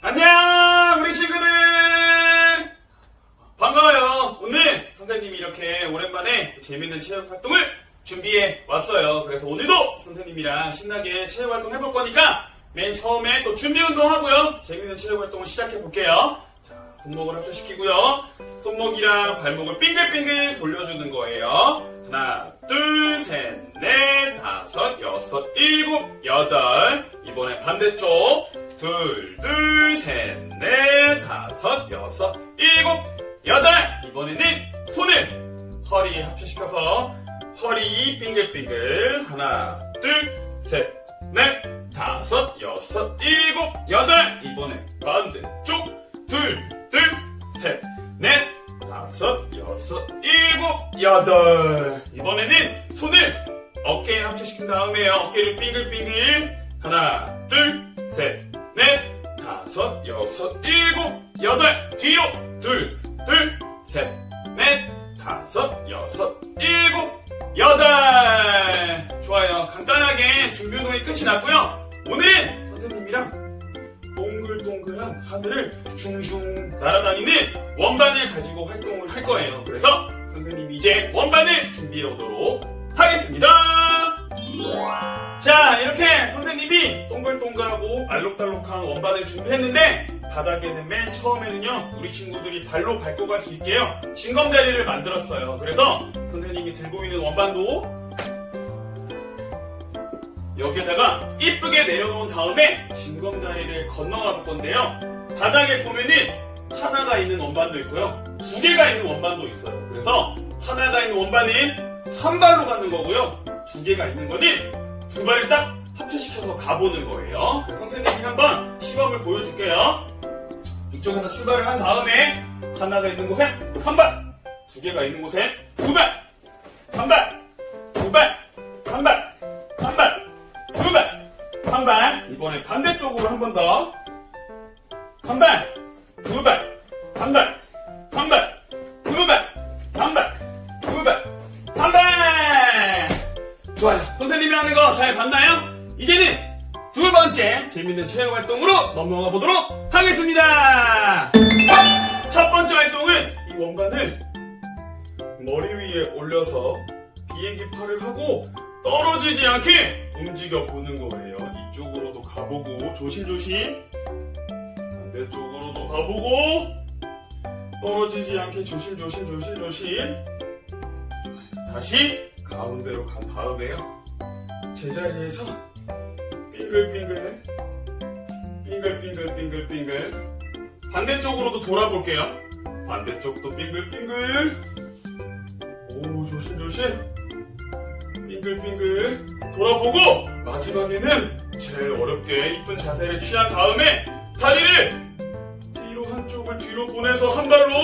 안녕 우리 친구들! 반가워요. 오늘 선생님이 이렇게 오랜만에 또 재밌는 체육 활동을 준비해 왔어요. 그래서 오늘도 선생님이랑 신나게 체육 활동 해볼 거니까 맨 처음에 또 준비 운동 하고요. 재밌는 체육 활동을 시작해 볼게요. 자 손목을 합쳐시키고요. 손목이랑 발목을 빙글빙글 돌려주는 거예요. 하나 둘셋넷 다섯 여섯 일곱 여덟. 이번에 반대쪽 둘, 둘, 셋, 넷, 다섯, 여섯, 일곱, 여덟. 이번에는 손을 허리에 합쳐시켜서 허리 빙글빙글. 하나, 둘, 셋, 넷, 다섯, 여섯, 일곱, 여덟. 이번에 반대쪽. 둘, 둘, 셋, 넷, 다섯, 여섯, 일곱, 여덟. 이번에는 손을 어깨에 합쳐시킨 다음에 어깨를 빙글빙글. 하나, 여덟, 뒤로, 둘, 둘, 셋, 넷, 다섯, 여섯, 일곱, 여덟. 좋아요. 간단하게 준비 운동이 끝이 났고요. 오늘은 선생님이랑 동글동글한 하늘을 슝슝 날아다니는 원반을 가지고 활동을 할 거예요. 그래서 선생님이 이제 원반을 준비해 오도록 하겠습니다. 자, 이렇게 선생님이 동글동글하고 알록달록한 원반을 준비했는데 바닥에는 맨 처음에는요 우리 친구들이 발로 밟고 갈 수 있게요 징검다리를 만들었어요. 그래서 선생님이 들고 있는 원반도 여기에다가 이쁘게 내려놓은 다음에 징검다리를 건너가 볼 건데요. 바닥에 보면은 하나가 있는 원반도 있고요. 두 개가 있는 원반도 있어요. 그래서 하나가 있는 원반은 한 발로 가는 거고요. 두 개가 있는 거는 두 발을 딱 합체시켜서 가보는 거예요. 선생님이 한번 시범을 보여줄게요. 이쪽에서 출발을 한 다음에 하나가 있는 곳에 한 발, 두 개가 있는 곳에 두 발, 한 발, 두 발, 한 발, 한 발, 두 발, 한 발. 이번에 반대쪽으로 한 번 더. 한 발, 두 발, 한 발, 한 발, 두 발, 한 발, 두 발, 한 발. 좋아요. 선생님이 하는 거 잘 봤나요? 이제는 두 번째 재밌는 체험 활동으로 넘어가 보도록 하겠습니다. 첫 번째 활동은 이 원반을 머리 위에 올려서 비행기 팔을 하고 떨어지지 않게 움직여 보는 거예요. 이쪽으로도 가보고 조심조심 반대쪽으로도 가보고 떨어지지 않게 조심조심 조심조심 다시 가운데로 간 다음에요. 제자리에서 빙글빙글. 빙글빙글 빙글빙글. 반대쪽으로도 돌아볼게요. 반대쪽도 빙글빙글. 오 조심조심. 빙글빙글. 돌아보고 마지막에는 제일 어렵게 이쁜 자세를 취한 다음에 다리를 뒤로 한쪽을 뒤로 보내서 한 발로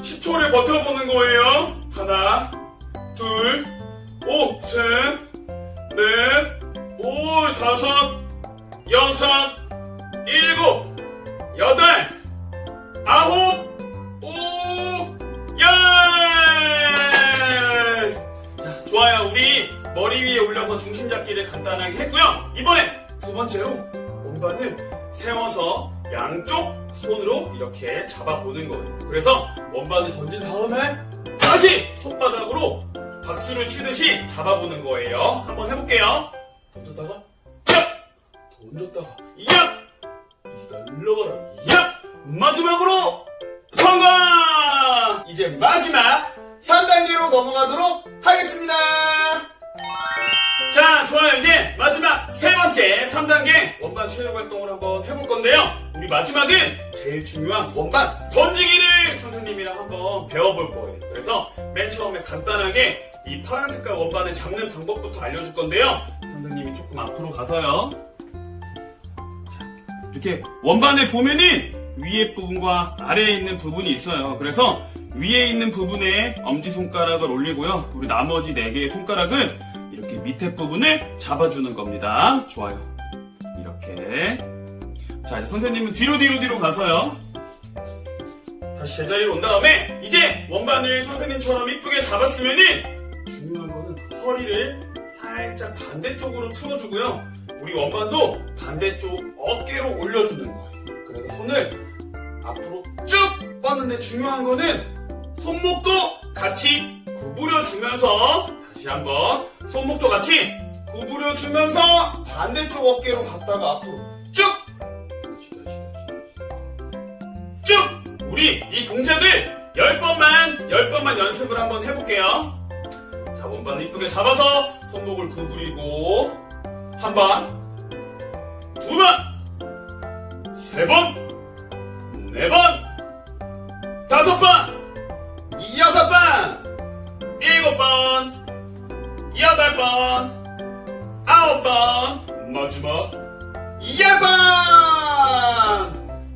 10초를 버텨보는 거예요. 하나, 둘, 오, 셋, 넷, 오, 다섯, 여섯, 일곱, 여덟, 아홉, 오, 열! 자, 좋아요. 우리 머리 위에 올려서 중심 잡기를 간단하게 했고요. 이번에 두 번째로 원반을 세워서 양쪽 손으로 이렇게 잡아보는 거예요. 그래서 원반을 던진 다음에 다시 손바닥으로 박수를 치듯이 잡아보는 거예요. 한번 해볼게요. 던졌다가 야! 던졌다가 야! 날려가라 야! 마지막으로 성공! 이제 마지막 3단계로 넘어가도록 하겠습니다. 자, 좋아요. 이제 마지막 세 번째 3단계 원반 체력 활동을 한번 해볼 건데요. 우리 마지막은 제일 중요한 원반 던지기를 선생님이랑 한번 배워볼 거예요. 그래서 맨 처음에 간단하게 이 파란 색깔 원반을 잡는 방법부터 알려줄 건데요. 선생님이 조금 앞으로 가서요. 자, 이렇게 원반을 보면은 위에 부분과 아래에 있는 부분이 있어요. 그래서 위에 있는 부분에 엄지손가락을 올리고요. 우리 나머지 네 개의 손가락은 이렇게 밑에 부분을 잡아주는 겁니다. 좋아요. 이렇게. 자, 이제 선생님은 뒤로 뒤로 뒤로 가서요. 다시 제자리로 온 다음에 이제 원반을 선생님처럼 이쁘게 잡았으면은 중요한 거는 허리를 살짝 반대쪽으로 틀어주고요. 우리 원반도 반대쪽 어깨로 올려주는 거예요. 그래서 손을 앞으로 쭉 뻗는데 중요한 거는 손목도 같이 구부려 주면서 다시 한번 손목도 같이 구부려 주면서 반대쪽 어깨로 갔다가 앞으로 쭉 쭉! 우리 이 동작을 10번만, 10번만 연습을 한번 해볼게요. 자, 원반 이쁘게 잡아서 손목을 구부리고, 한 번, 두 번, 세 번, 네 번, 다섯 번, 여섯 번, 일곱 번, 여덟 번, 아홉 번, 마지막, 열 번!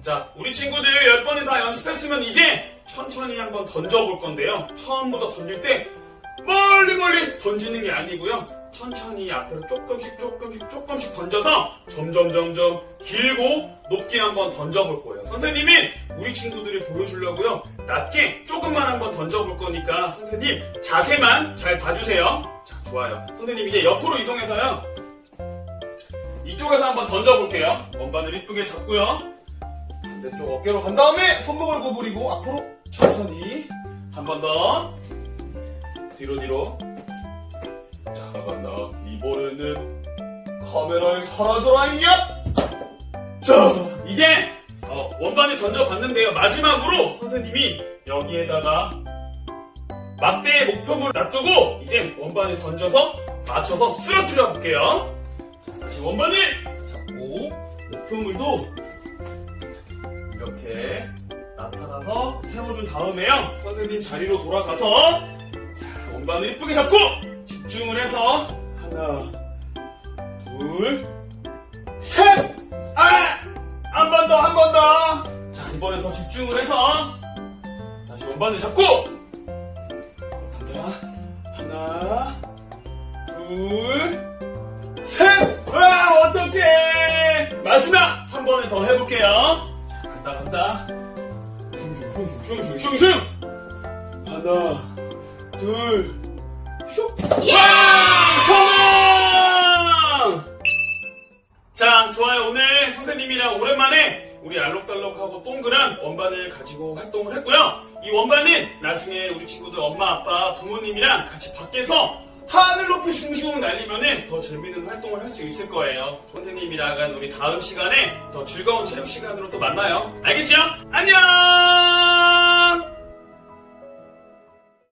자, 우리 친구들 10번을 다 연습했으면 이제 천천히 한번 던져볼 건데요. 처음부터 던질 때 멀리 멀리 던지는 게 아니고요. 천천히 앞으로 조금씩 조금씩 조금씩 던져서 점점 점점 길고 높게 한번 던져볼 거예요. 선생님이 우리 친구들이 보여주려고요. 낮게 조금만 한번 던져볼 거니까 선생님 자세만 잘 봐주세요. 자, 좋아요. 선생님 이제 옆으로 이동해서요. 이쪽에서 한번 던져볼게요. 원반을 이쁘게 잡고요. 반대쪽 어깨로 간 다음에 손목을 구부리고 앞으로 천천히 한 번 더 뒤로 뒤로 자 간다 이번에는 카메라에 사라져라 야! 자 이제 어, 원반을 던져봤는데요 마지막으로 선생님이 여기에다가 막대의 목표물을 놔두고 이제 원반을 던져서 맞춰서 쓰러뜨려 볼게요 자, 다시 원반을 잡고 목표물도 이렇게 나타나서 세워준 다음에요. 선생님 자리로 돌아가서 자, 원반을 이쁘게 잡고 집중을 해서 하나, 둘, 셋! 아! 한 번 더, 한 번 더! 자, 이번엔 더 집중을 해서 다시 원반을 잡고 하나, 하나, 둘, 셋! 와, 어떡해! 마지막 한 번을 더 해볼게요. 간다 간다 슝슝슝슝슝슝 하나 둘슉 성공 자 좋아요 오늘 선생님이랑 오랜만에 우리 알록달록하고 동그란 원반을 가지고 활동을 했고요 이 원반은 나중에 우리 친구들 엄마 아빠 부모님이랑 같이 밖에서 하늘 높이 슝슝 날리면은 더 재밌는 활동을 할 수 있을 거예요. 선생님이랑은 우리 다음 시간에 더 즐거운 체육 시간으로 또 만나요. 알겠죠? 안녕!